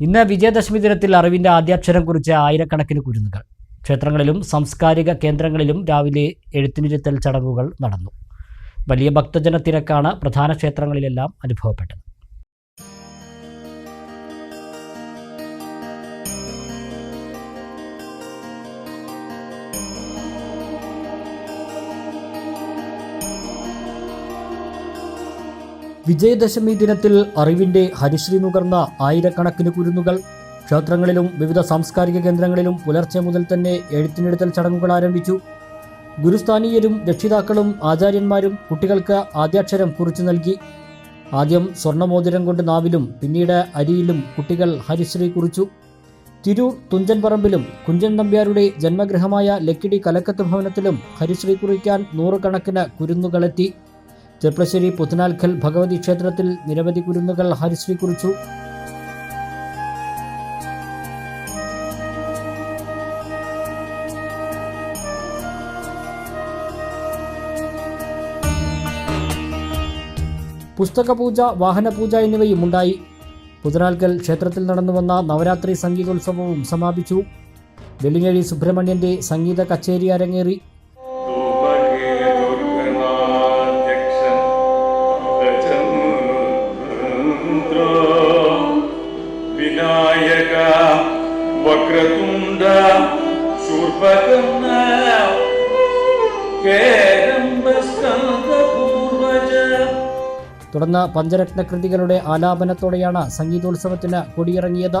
ഇന്ന് വിജയദശമി ദിനത്തിൽ അറിവിന്റെ ആദ്യാക്ഷരം കുറിച്ച ആയിരക്കണക്കിന് കുരുന്നുകൾ. ക്ഷേത്രങ്ങളിലും സാംസ്കാരിക കേന്ദ്രങ്ങളിലും രാവിലെ എഴുത്തിനിരുത്തൽ ചടങ്ങുകൾ നടന്നു. വലിയ ഭക്തജന തിരക്കാണ് പ്രധാന ക്ഷേത്രങ്ങളിലെല്ലാം അനുഭവപ്പെട്ടത്. വിജയദശമി ദിനത്തിൽ അറിവിന്റെ ഹരിശ്രീ നുകർന്ന ആയിരക്കണക്കിന് കുരുന്നുകൾ. ക്ഷേത്രങ്ങളിലും വിവിധ സാംസ്കാരിക കേന്ദ്രങ്ങളിലും പുലർച്ചെ മുതൽ തന്നെ എഴുത്തിനെടുത്തൽ ചടങ്ങുകൾ ആരംഭിച്ചു. ഗുരുസ്ഥാനീയരും രക്ഷിതാക്കളും ആചാര്യന്മാരും കുട്ടികൾക്ക് ആദ്യാക്ഷരം കുറിച്ചു നൽകി. ആദ്യം സ്വർണമോതിരം കൊണ്ട് നാവിലും പിന്നീട് അരിയിലും കുട്ടികൾ ഹരിശ്രീ കുറിച്ചു. തിരൂർ തുഞ്ചൻപറമ്പിലും കുഞ്ചൻ നമ്പ്യാരുടെ ജന്മഗൃഹമായ ലക്കിടി കലക്കത്ത് ഭവനത്തിലും ഹരിശ്രീ കുറിക്കാൻ നൂറുകണക്കിന് കുരുന്നുകളെത്തി. ചെർപ്പശ്ശേരി പുത്തനാൽക്കൽ ഭഗവതി ക്ഷേത്രത്തിൽ നിരവധി കുരുന്നുകൾ ഹരിശ്രീ കുറിച്ചു പുസ്തകപൂജ വാഹനപൂജ എന്നിവയും ഉണ്ടായി പുതനാൽക്കൽ ക്ഷേത്രത്തിൽ നടന്നുവന്ന നവരാത്രി സംഗീതോത്സവവും സമാപിച്ചു. വെള്ളിങ്ങഴി സുബ്രഹ്മണ്യന്റെ സംഗീത കച്ചേരി അരങ്ങേറി. വിനായക വക്രതുണ്ട കേരംബസ്കന്ധപൂർവജ തുടർന്ന് പഞ്ചരത്ന കൃതികളുടെ ആലാപനത്തോടെയാണ് സംഗീതോത്സവത്തിന് കൊടിയിറങ്ങിയത്.